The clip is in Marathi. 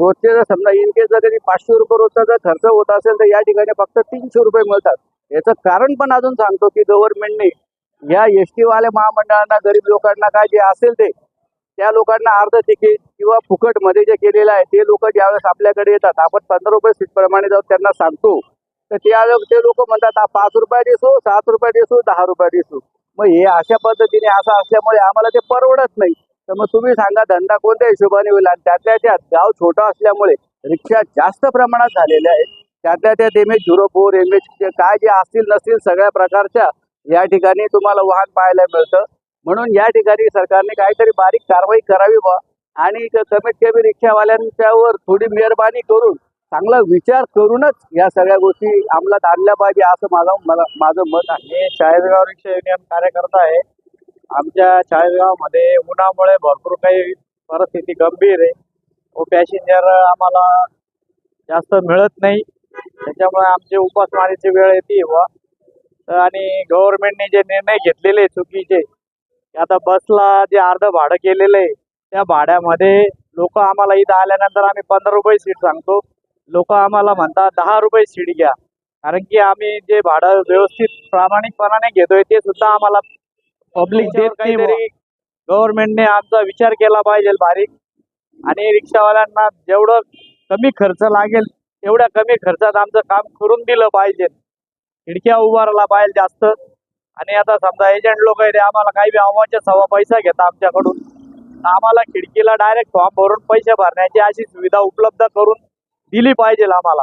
रोजचे जर समजा इनकेस जर कधी पाचशे रुपये रोजचा जर खर्च होत असेल तर या ठिकाणी फक्त तीनशे रुपये मिळतात. याचं कारण पण अजून सांगतो की गव्हर्नमेंटने या एस टीवाल्या महामंडळांना गरीब लोकांना काय जे असेल ते त्या लोकांना अर्ध तिकीट किंवा फुकटमध्ये जे केलेलं आहे ते लोक ज्यावेळेस आपल्याकडे येतात आपण पंधरा रुपये सीट प्रमाणे जाऊन त्यांना सांगतो. तर त्या ते लोक म्हणतात पाच रुपये देसू सात रुपये देसू दहा रुपये देसू. मग हे अशा पद्धतीने असं असल्यामुळे आम्हाला ते परवडत नाही. तर मग तुम्ही सांगा धंदा कोणत्या हिशोबाने होईल? आणि त्यातल्या त्यात गाव छोटा असल्यामुळे रिक्षा जास्त प्रमाणात झालेल्या आहेत. त्यातल्या त्यात M H zero four M H काय जे असतील नसतील सगळ्या प्रकारच्या या ठिकाणी तुम्हाला वाहन पाहायला मिळतं. म्हणून या ठिकाणी सरकारने काहीतरी बारीक कारवाई करावी बा आणि कमीत कमी रिक्षावाल्यांच्यावर थोडी मेहरबानी करून चांगला विचार करूनच या सगळ्या गोष्टी अंमलात आणल्या पाहिजे असं माझं मला माझं मत आहे. मी रिक्षा युनियन कार्यकर्ता आहे. आमच्या चाळीसगावमध्ये उन्हामुळे भरपूर काही परिस्थिती गंभीर आहे. व पॅसेंजर आम्हाला जास्त मिळत नाही. त्याच्यामुळे आमची उपासमारीची वेळ येते व आणि गव्हर्नमेंटने जे निर्णय घेतलेले चुकीचे आता बसला जे अर्ध भाडं केलेलं आहे त्या भाड्यामध्ये लोक आम्हाला इथं आल्यानंतर आम्ही पंधरा रुपये सीट सांगतो. लोक आम्हाला म्हणतात दहा रुपये सीट घ्या. कारण की आम्ही जे भाडं व्यवस्थित प्रामाणिकपणाने घेतोय ते सुद्धा आम्हाला पब्लिक देत नाही गव्हर्नमेंटने आमचा विचार केला पाहिजे बारीक. आणि रिक्षावाल्यांना जेवढं कमी खर्च लागेल तेवढ्या कमी खर्चात आमचं काम करून दिलं पाहिजे. खिडक्या उभारला पाहिजे जास्त. आणि आता समजा एजंट लोक आहे आम्हाला काही बी अव्वाच्या सव्वा पैसा घेतात आमच्याकडून. आम्हाला खिडकीला डायरेक्ट फॉर्म भरून पैसे भरण्याची अशी सुविधा उपलब्ध करून दिली पाहिजे आम्हाला.